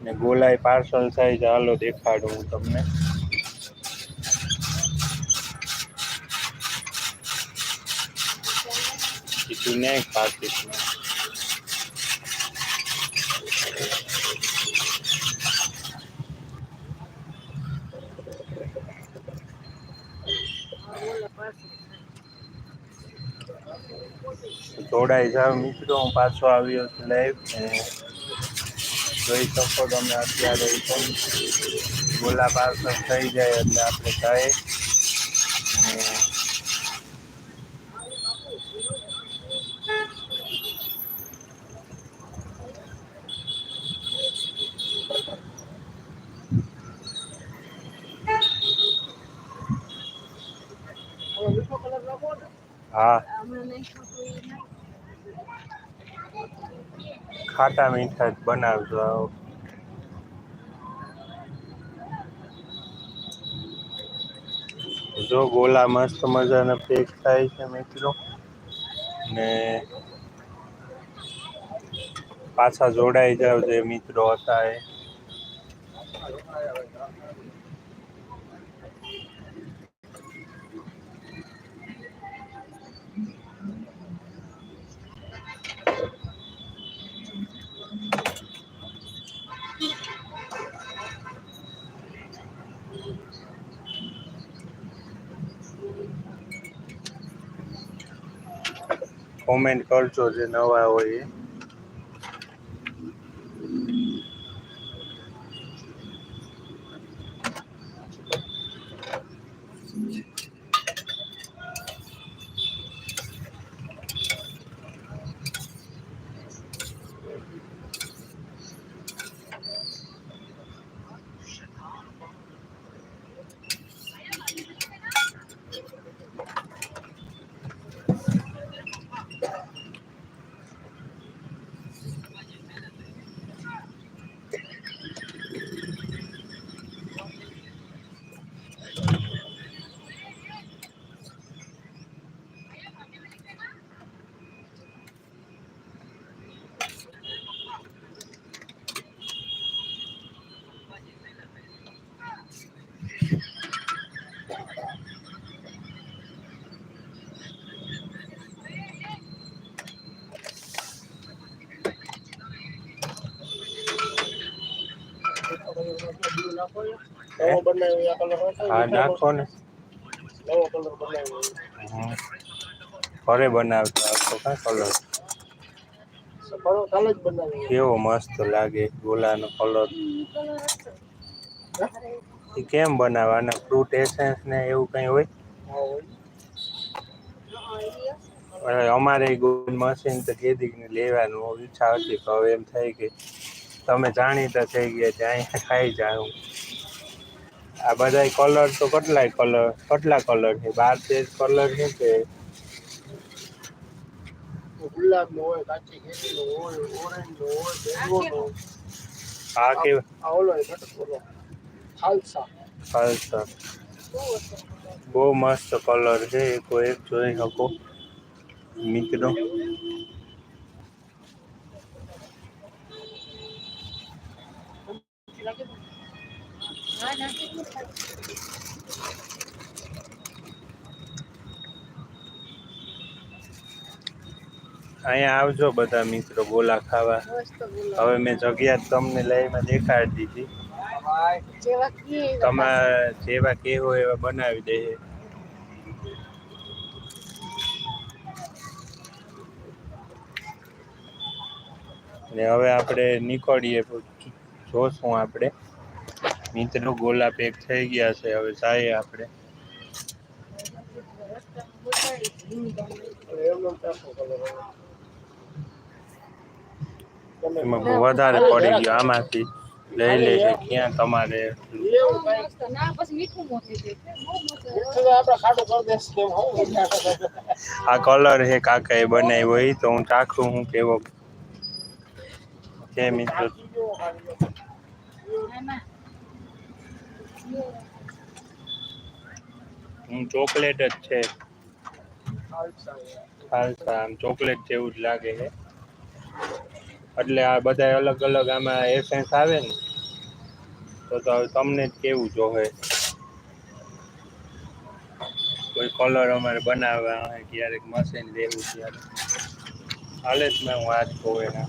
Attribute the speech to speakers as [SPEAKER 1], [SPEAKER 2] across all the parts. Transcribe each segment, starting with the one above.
[SPEAKER 1] ને ગોલાઈ parcel size હાલો દેખાડું હું તમને ને પાકીટ જોડાઈ જાવ મિત્રો હું પાછો આવ્યો છું લાઈવ જોઈ શકો તમે અત્યારે ગોલા પાર્સલ થઈ જાય એટલે આપણે જાય હા ખાટા મીઠા જ બનાવજો. જો ગોલા મસ્ત મજાના પેક થાય છે મિત્રો. ને પાછા જોડાઈ જાવ જે મિત્રો હતા એ. કોમેન્ટ કરજો જે નવા હોય એ. હા નાખો ને. ઘરે બનાવતા આખો કા કલર. કેવો મસ્ત લાગે ગોલાનો કલર. એ કેમ બનાવવાના ફ્રૂટ એસેન્સ ને એવું કંઈ હોય? અમારે ગોલ મશીન તો કીધી લેવાનું ઈચ્છા હતી તો હવે એમ થાય કે તમે જાણીતા થઈ ગયા છે અહીંયા ખાઈ જાઉં આ બધા કલર તો કેટલાય કલર કેટલા કલર છે બાર તેર કલર છે કે
[SPEAKER 2] ગુલાબ નો હોય કાચી ખેતી નો હોય ઓરેન્જ નો હોય મેંગો નો
[SPEAKER 1] આ કે
[SPEAKER 2] આ ઓલો છે ઘટક ઓલો ખાલસા
[SPEAKER 1] ખાલસા બહુ મસ્ત કલર છે એક એક જોઈ શકો મિત્રો અહીંયા આવજો બધા મિત્રો ગોલા ખાવા હવે મેં જગ્યા તમને લઈને દેખાડી દીધી
[SPEAKER 3] જેવા કે
[SPEAKER 1] તમારે જેવા કેવો એવા બનાવી દે ને હવે આપણે નીકળીએ જોશું આપણે મિત્રો ગોલા પેક થઈ ગયા છે હવે જઈએ આપણે
[SPEAKER 2] એમનો ચારસો કલર હોય તમે
[SPEAKER 1] એમાં બહુ વધારે પડી ગયો આમાંથી લઈ લેશે ક્યાં તમારે
[SPEAKER 2] એવું કાંઈ
[SPEAKER 3] ના પછી મીઠું મોકલી દે બહુ મસ્ત
[SPEAKER 2] મીઠું તો આપણે ખાટું કરી દેશ કેમ હું
[SPEAKER 1] આ કલર હે કાકાએ બનાવ્યો હોય તો હું ચાખું હું કેવો છે મિત્રો
[SPEAKER 3] એમાં
[SPEAKER 1] હું ચોકલેટ જ છે
[SPEAKER 2] ખાલસા
[SPEAKER 1] ખાલસા આમ ચોકલેટ જેવું જ લાગે છે એટલે આ બધા અલગ અલગ આમાં એસેન્સ આવે ને તો તો હવે તમને જ કેવું જોવે કોઈ કલર અમારે બનાવવા હોય ક્યારેક મશીન લેવું ત્યારે હાલે જ મેં હું વાત કહું એના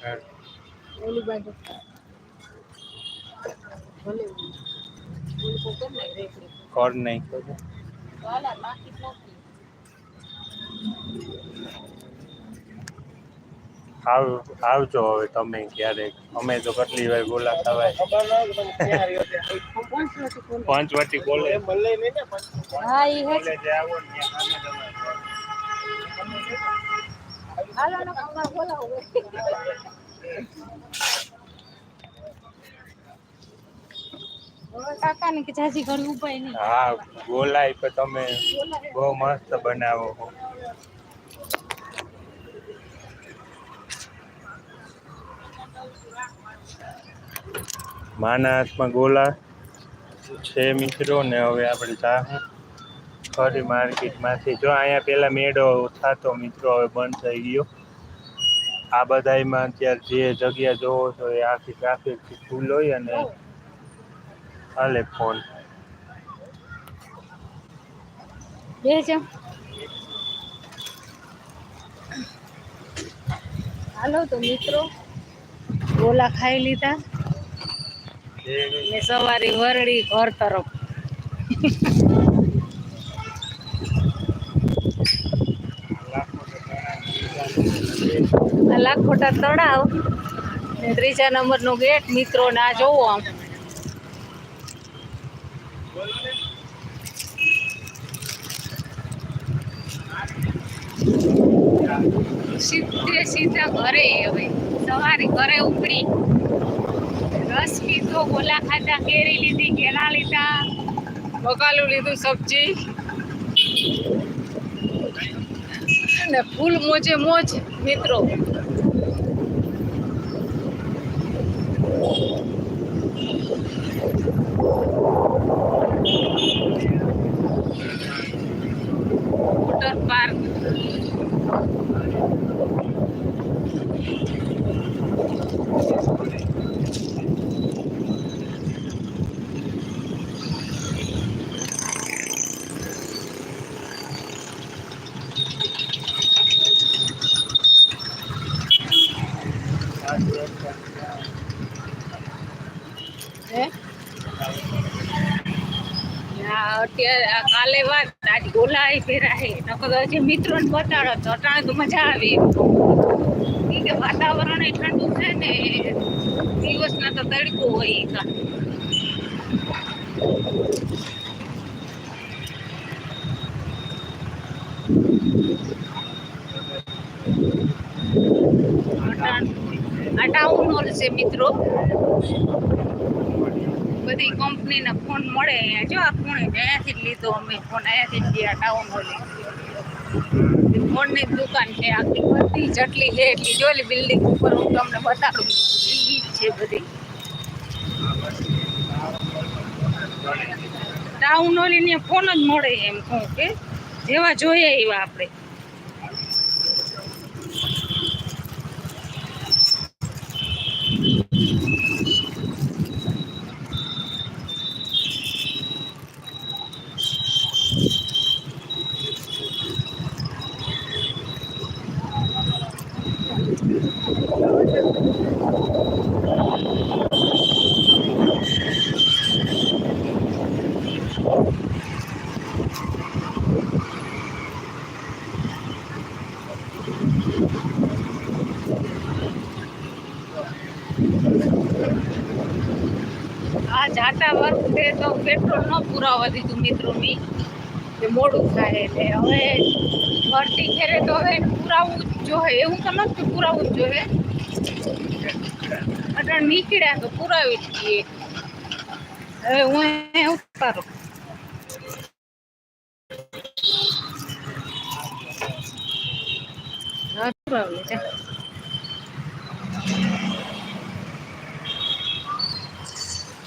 [SPEAKER 1] હા,
[SPEAKER 3] ઓલી બાજુ ભલે ઓલી તો કેમ નહીં રેકડી?
[SPEAKER 1] કર નહીં
[SPEAKER 3] તો હાલા, બાકી જ નથી.
[SPEAKER 1] આવ આવજો હવે તમે ક્યારેક અમે તો કેટલી વાર બોલા ખવાય
[SPEAKER 2] ખબર ના હોય કે તમે ક્યાં રહ્યો ત્યાં.
[SPEAKER 3] કોણ છે ઓલી કોણ?
[SPEAKER 1] પંચવટી કોલેજ
[SPEAKER 2] એ મળે નહીં ને પણ.
[SPEAKER 3] હા ઈ હે જ.
[SPEAKER 1] કોલેજે આવો ને ત્યાં સામે તમારે ઘર.
[SPEAKER 3] હાલો ને અમારે બોલાવો હવે કાકા ને કે જાજી ઘર ઉપાય નહીં
[SPEAKER 1] હા બોલાય તો તમે બહુ મસ્ત બનાવો છો. માના હાથમાં ગોલા છે મિત્રો ને હવે આપણે જાહું ફરી માર્કેટમાંથી. જો અહીંયા પેલા મેળો થતો મિત્રો હવે બંધ થઈ ગયો. આ બધામાં અત્યારે જે જગ્યા જોવો છો એ આખી ટ્રાફિકથી ફૂલ હોય અને હાલે ફોન.
[SPEAKER 3] હાલો તો મિત્રો ગોલા ખાઈ લીધા. ને સવારે વરડી ઘર તરફ. લાખોટા તળાવ. ને ત્રીજા નંબરનો ગેટ, મિત્રો, ના જોવો આમ. સીધે સીધા ઘરે હવે. સવારે ઘરે ઉપડી. રસ પીધો ગોલા ખાધા, કેરી લીધી, કેળા લીધા. બકાલું લીધું, સબ્જી. અને ફૂલ મોજે મોજ મિત્રો વોટર પાર્ક હે ના અત્યારે આ કાલે વાત, આજ ગોલા ફેરાય નકર તો હજી મિત્રોને બતાડો તો અટાણે તો મજા આવે એમ કે વાતાવરણ ઠંડુ છે ને, દિવસના તો તડકો હોય કા આ ટાઉન હોલ છે મિત્રો. બધી કંપનીના ફોન મળે અહીંયા. જો આ જ અહીંયાથી જ લીધો અમે ફોન અહીંયાથી જ ગયા ટાઉન હોલે ફોનની દુકાન છે આખી. બધી જેટલી છે એટલી. જો ઓલી બિલ્ડિંગ ઉપર હું તમને બતાડું. એ છે બધી. ટાઉન હોલી ને ફોન જ મળે એમ કહું કે, જેવા જોઈએ એવા આપણે. તો પેટ્રોલ ન પુરાવા દીધું મિત્રો મેં કે મોડું થાય એટલે હવે ભરતી ખેરે તો હવે પુરાવું જ જોઈએ. એવું તો નથી પુરાવું જ જોઈએ. અટણ નીકળ્યા તો પુરાવી જ દઈએ. હવે હું ઉતારું. પુરાવી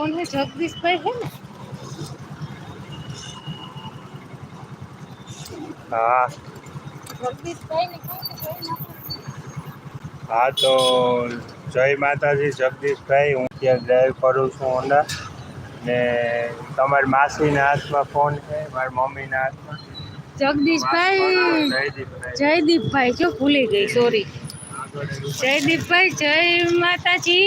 [SPEAKER 3] કોણ હે જગદીશભાઈ હે ને
[SPEAKER 1] હા
[SPEAKER 3] જગદીશભાઈ ને કહો કે જય માતાજી.
[SPEAKER 1] હા તો જય માતાજી જગદીશભાઈ હું ત્યાં ડ્રાઈવ કરું છું હોન્ડા ને તમારી માસીના હાથમાં ફોન છે મારી મમ્મીના હાથમાં
[SPEAKER 3] જગદીશભાઈ
[SPEAKER 1] જયદીપભાઈ
[SPEAKER 3] જયદીપભાઈ જો ભૂલી ગઈ સોરી જયદીપભાઈ જય માતાજી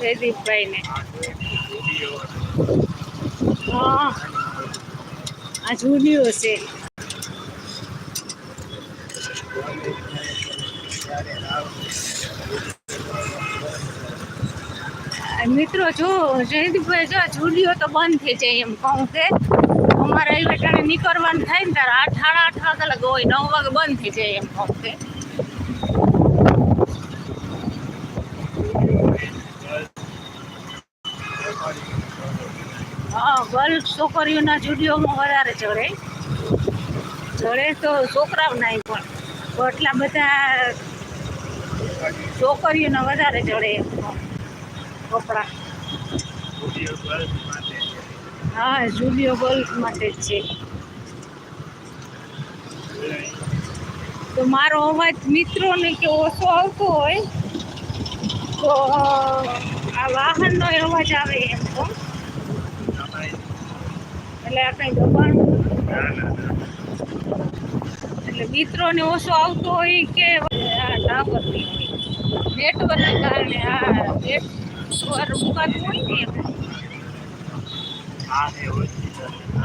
[SPEAKER 3] જયદીપભાઈને. ને આ જુલિયો છે મિત્રો જો, જયદીપભાઈ જો આ જુલિયો તો બંધ થઈ જાય એમ કહું કે અમારે એ બેટાને નીકળવાનું થાય ને ત્યારે આઠ, સાડા આઠ વાગે લગે હોય, નવ વાગે બંધ થઈ જાય એમ કહું કે ગર્લ છોકરીઓના જુડીઓમાં વધારે ચડે. ચડે તો છોકરાઓ નાય પણ એટલા બધા છોકરીઓના વધારે ચડે કપડાં. હા જુડીઓ ગર્લ્સ માટે જ છે. તો મારો અવાજ મિત્રોને કે ઓછો આવતો હોય, તો આ વાહનનો અવાજ આવે એમ તો. એટલે આ કઈ દબાણ એટલે મિત્રોને ઓછો આવતો હોય કે આ ટાવરની હોય. નેટવર્કને કારણે આ નેટવર્ક મુકાતું હોય ને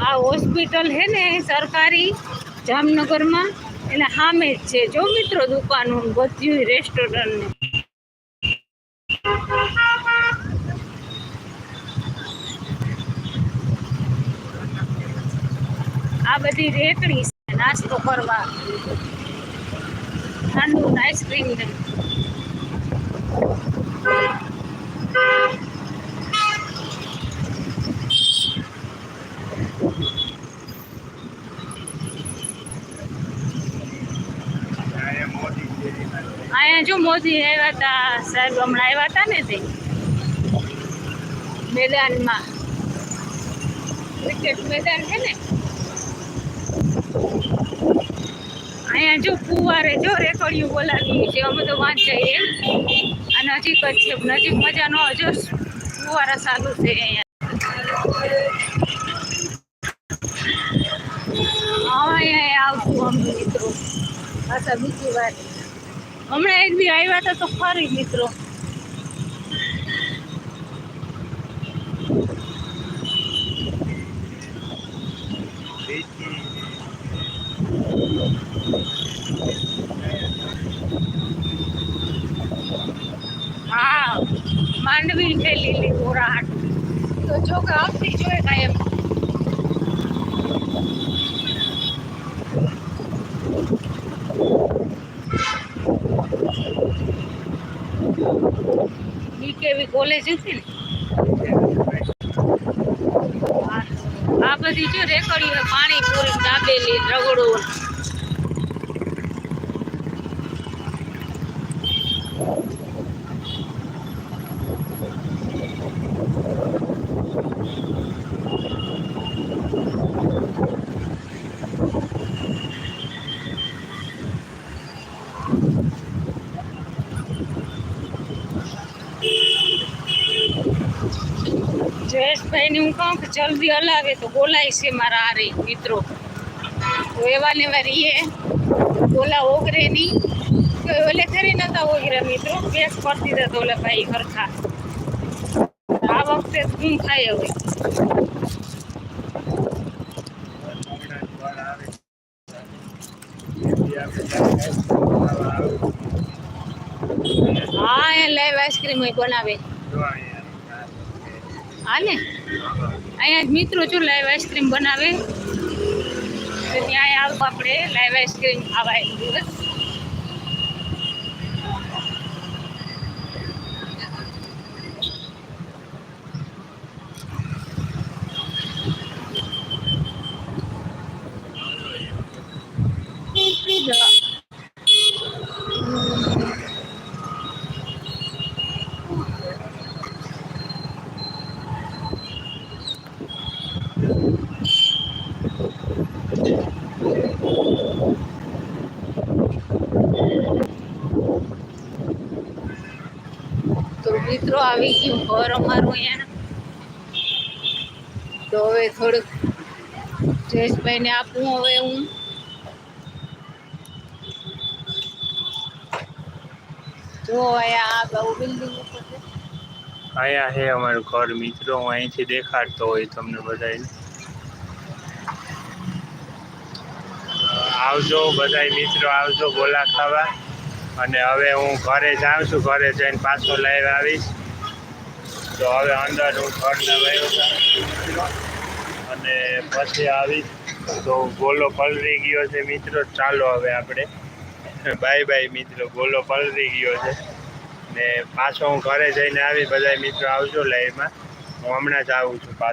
[SPEAKER 3] આ હોસ્પિટલ હે ને સરકારી જામનગરમાં. એટલે સામે જ છે. જો મિત્રો દુકાનો ને બધું રેસ્ટોરન્ટ ને આ બધી રેકડી છે, નાસ્તો કરવા. ઠંડુ આઈસ્ક્રીમ ને અહીંયા જો મોદી આવ્યા હતા, સાહેબ હમણાં આવ્યા હતા ને તે મેદાનમાં. ક્રિકેટ મેદાન છે ને? અહીંયા જો ફુવારે જો રેકડીઓ બોલાવી છે, અમે તો વાંચાઈએ આ નજીક જ છે, નજીક મજાનો જો ફુવારા ચાલુ છે અહીંયા. અહીંયા આવતું અમે મિત્રો. પાછા બીજી વાર. હમણાં એક બી આવ્યા હતા તો ફરી મિત્રો. માંડવી છે લીલી ગોરાટ તો જો કે આવતી જોઈએ કાંઈ એમ બીકેવી કોલેજ હતી ને હા. આ બધી જો રેકડીઓ પાણી પૂરી દાબેલી રગડો જયેશભાઈ ને હું કહું કે જલ્દી હલાવે તો બોલાય છે મારા આરે મિત્રો તો એવા ને એવા રહીએ બોલા ઓગરે નહીં તો ઓલે ખરી નતા ઓગરા મિત્રો બેસ કરતી હતા તો ઓલા ભાઈ ખરખા આ વખતે શું થાય હવે. હા, એ લાઈવ આઈસ્ક્રીમ બનાવે. હા ને? અહીંયા મિત્રો છું લાઈવ આઈસ્ક્રીમ બનાવે. ત્યાં આવું આપણે લાઈવ આઈસ્ક્રીમ ખાવાય. દિવસ તો મિત્રો આવી ગયું, ઘર અમારું અહીંયા તો હવે થોડુંક જયેશભાઈને આપું હવે હું. જો અહીંયા છે.
[SPEAKER 1] અમારું ઘર, મિત્રો. હું અહીંથી દેખાડતો હોય તમને બધાને આવજો બધાય મિત્રો, આવજો બોલા ખાવા. અને હવે હું ઘરે જાઉં છું, ઘરે જઈને પાછો લાઈવ આવીશ. તો હવે અંદાજ હું ઘરના વયો અને પછી આવી તો ગોલો પલરી ગયો છે મિત્રો. ચાલો હવે આપણે. બાય બાય મિત્રો. ગોલો પલરી ગયો છે. ને પાછો હું ઘરે જઈને આવી બધા મિત્રો આવજો લાઈવમાં હું હમણાં જ આવું છું પાછો.